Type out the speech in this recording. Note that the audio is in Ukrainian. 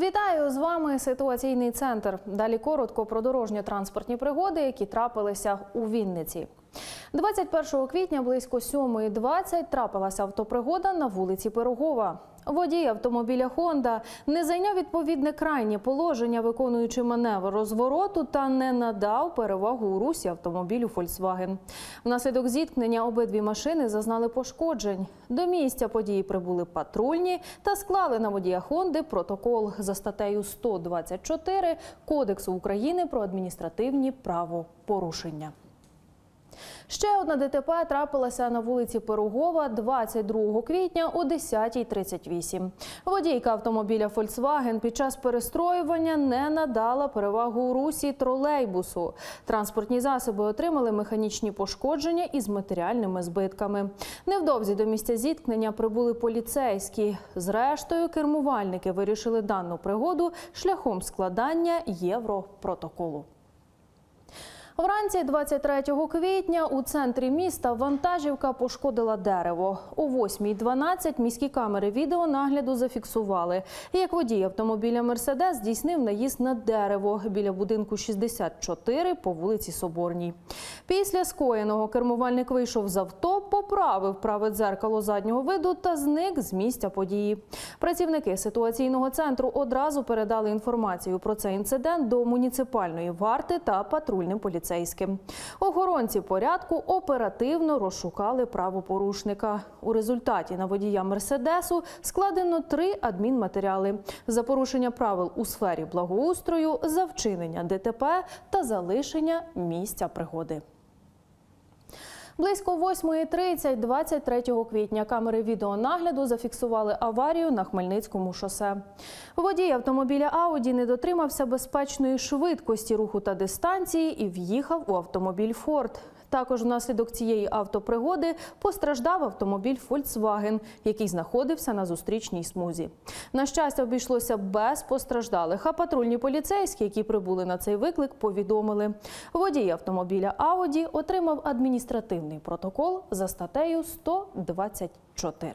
Вітаю з вами ситуаційний центр. Далі коротко про дорожньо-транспортні пригоди, які трапилися у Вінниці. 21 квітня близько 7.20 трапилася автопригода на вулиці Пирогова. Водій автомобіля Honda не зайняв відповідне крайнє положення, виконуючи маневр розвороту, та не надав перевагу у русі автомобілю Volkswagen. Внаслідок зіткнення обидві машини зазнали пошкоджень. До місця події прибули патрульні та склали на водія Хонди протокол за статтею 124 Кодексу України про адміністративні правопорушення. Ще одна ДТП трапилася на вулиці Пирогова 22 квітня о 10.38. Водійка автомобіля Volkswagen під час перестроювання не надала перевагу русі тролейбусу. Транспортні засоби отримали механічні пошкодження із матеріальними збитками. Невдовзі до місця зіткнення прибули поліцейські. Зрештою, кермувальники вирішили дану пригоду шляхом складання європротоколу. Вранці 23 квітня у центрі міста вантажівка пошкодила дерево. О 8.12 міські камери відеонагляду зафіксували, як водій автомобіля Мерседес здійснив наїзд на дерево біля будинку 64 по вулиці Соборній. Після скоєного кермувальник вийшов з авто, поправив праве дзеркало заднього виду та зник з місця події. Працівники ситуаційного центру одразу передали інформацію про цей інцидент до муніципальної варти та патрульним поліцейським. Охоронці порядку оперативно розшукали правопорушника. У результаті на водія Мерседесу складено три адмінматеріали за порушення правил у сфері благоустрою, за вчинення ДТП та залишення місця пригоди. Близько 8.30 23 квітня камери відеонагляду зафіксували аварію на Хмельницькому шосе. Водій автомобіля Ауді не дотримався безпечної швидкості руху та дистанції і в'їхав у автомобіль Форд. Також внаслідок цієї автопригоди постраждав автомобіль Volkswagen, який знаходився на зустрічній смузі. На щастя, обійшлося без постраждалих. А патрульні поліцейські, які прибули на цей виклик, повідомили. Водій автомобіля Ауді отримав адміністративний протокол за статтею 124.